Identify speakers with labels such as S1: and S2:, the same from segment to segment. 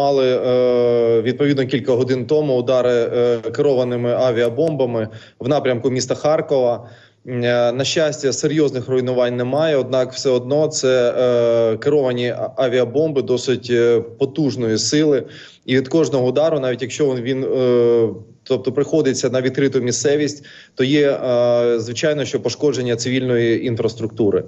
S1: мали е, відповідно кілька годин тому удари е, керованими авіабомбами в напрямку міста Харкова. Е, На щастя, серйозних руйнувань немає однак, все одно це е, керовані авіабомби досить потужної сили, і від кожного удару, навіть якщо він, він е, тобто приходиться на відкриту місцевість, то є е, звичайно, що пошкодження цивільної інфраструктури.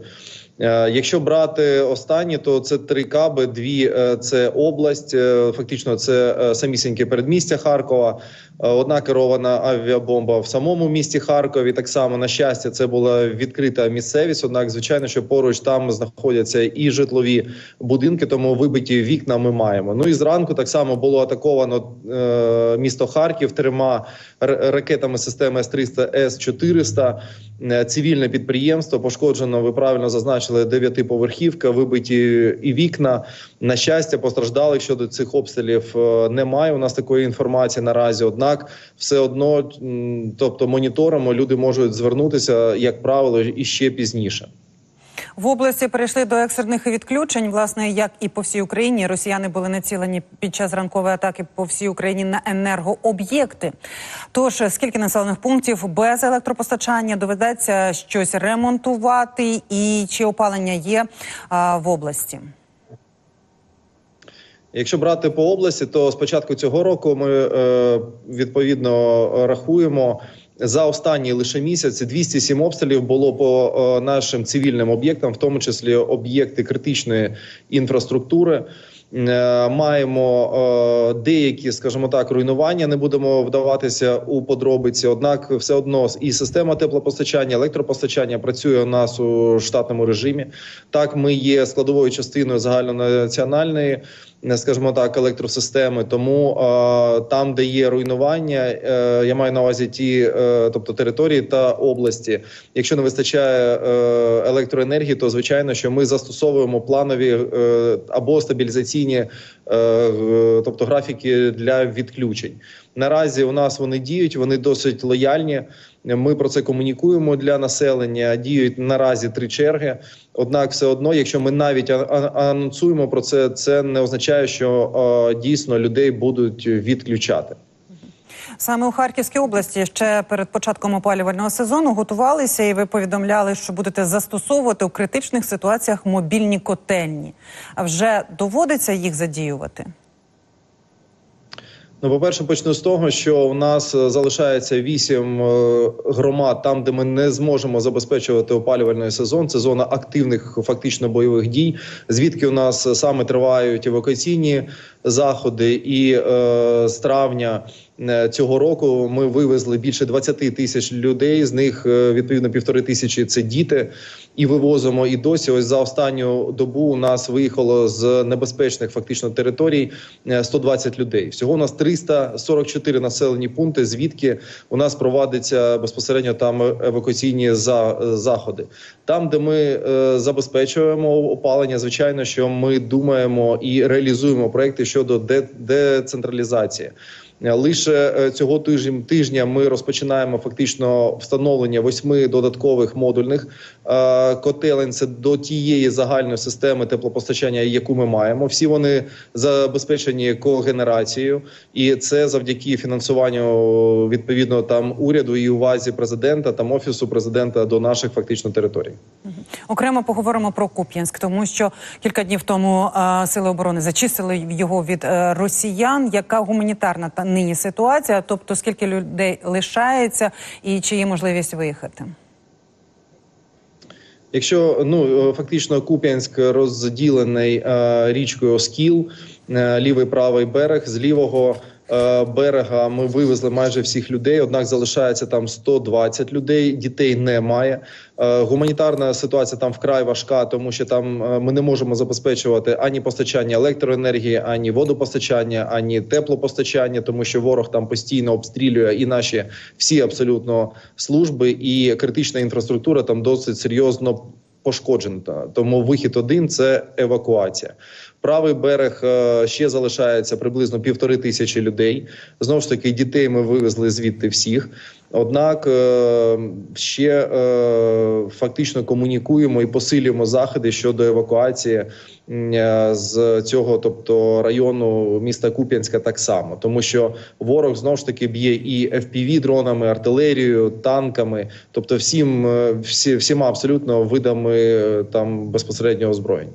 S1: Е, Якщо брати останні, то це три каби. Дві е, це область, е, фактично це самісіньке передмістя Харкова. Е, Одна керована авіабомба в самому місті Харкові. Так само на щастя, це була відкрита місцевість. Однак, звичайно, що поруч там знаходяться і житлові будинки, тому вибиті вікна ми маємо. Ну і зранку так само було атаковано е, місто Харків трьома ракетами системи С-300, С-400. Е, Цивільне підприємство пошкоджено. Ви правильно зазначили дев'ятиповерхівка, вибиті і вікна. На щастя, постраждалих щодо цих обстрілів е, немає. У нас такої інформації наразі. Однак, все одно, тобто моніторимо, люди можуть звернутися, як правило, і ще пізніше.
S2: В області перейшли до екстрених відключень. Власне, як і по всій Україні, росіяни були націлені під час ранкової атаки по всій Україні на енергооб'єкти. Тож скільки населених пунктів без електропостачання доведеться щось ремонтувати, і чи опалення є а, в області?
S1: Якщо брати по області, то з початку цього року ми е, відповідно рахуємо за останній лише місяць 207 обстрілів було по е, нашим цивільним об'єктам, в тому числі об'єкти критичної інфраструктури. Е, Маємо деякі, скажімо так, руйнування. Не будемо вдаватися у подробиці. Однак, все одно і система теплопостачання, електропостачання працює у нас у штатному режимі. Так, ми є складовою частиною загальнонаціональної, скажімо так, електросистеми. Тому там, де є руйнування, е, я маю на увазі ті, е, тобто території та області. Якщо не вистачає е, електроенергії, то звичайно, що ми застосовуємо планові або стабілізаційні, тобто графіки для відключень. Наразі у нас вони діють, вони досить лояльні. Ми про це комунікуємо для населення. Діють наразі три черги. Однак, все одно, якщо ми навіть анонсуємо про це, це не означає, що е, дійсно людей будуть відключати.
S2: Саме у Харківській області ще перед початком опалювального сезону готувалися, і ви повідомляли, що будете застосовувати у критичних ситуаціях мобільні котельні. А вже доводиться їх задіювати?
S1: Ну, по-перше, почну з того, що у нас е, залишається вісім е, громад, там, де ми не зможемо забезпечувати опалювальний сезон. Це зона активних фактично бойових дій, звідки у нас саме тривають евакуаційні заходи. І е, з травня цього року ми вивезли більше 20 тисяч людей. З них е, відповідно півтори тисячі це діти. І вивозимо і досі. Ось за останню добу у нас виїхало з небезпечних фактично територій е, 120 людей. Всього у нас 344 населені пункти, звідки у нас провадиться безпосередньо там евакуаційні за, заходи. Там, де ми е, забезпечуємо опалення, звичайно, що ми думаємо і реалізуємо проекти щодо де, децентралізації. Лише е, цього тижня, тижня ми розпочинаємо фактично встановлення восьми додаткових модульних е, котелень. Це до тієї загальної системи теплопостачання, яку ми маємо. Всі вони забезпечені когенерацією, і це завдяки фінансуванню відповідно там уряду і увазі президента там офісу президента до наших фактично територій.
S2: Окремо поговоримо про Куп'янськ, тому що кілька днів тому е, сили оборони зачистили його від росіян. Яка гуманітарна та нині ситуація? Тобто, скільки людей лишається, і чи є можливість виїхати?
S1: Якщо ну е, фактично Куп'янськ розділений е, річкою Оскіл, е, лівий правий берег з лівого. Е, Берега ми вивезли майже всіх людей однак залишається там 120 людей. Дітей немає. Е, Гуманітарна ситуація там вкрай важка, тому що там е, ми не можемо забезпечувати ані постачання електроенергії, ані водопостачання, ані теплопостачання, тому що ворог там постійно обстрілює і наші всі абсолютно служби, і критична інфраструктура там досить серйозно пошкоджена. Тому вихід один це евакуація. Правий берег е, ще залишається приблизно півтори тисячі людей. Знову ж таки, дітей ми вивезли звідти всіх. Однак е, ще е, фактично комунікуємо і посилюємо заходи щодо евакуації е, з цього, тобто району міста Куп'янська, так само, тому що ворог знову ж таки б'є і fpv дронами, артилерією, танками, тобто всім всі, всіма абсолютно видами там безпосереднього озброєння.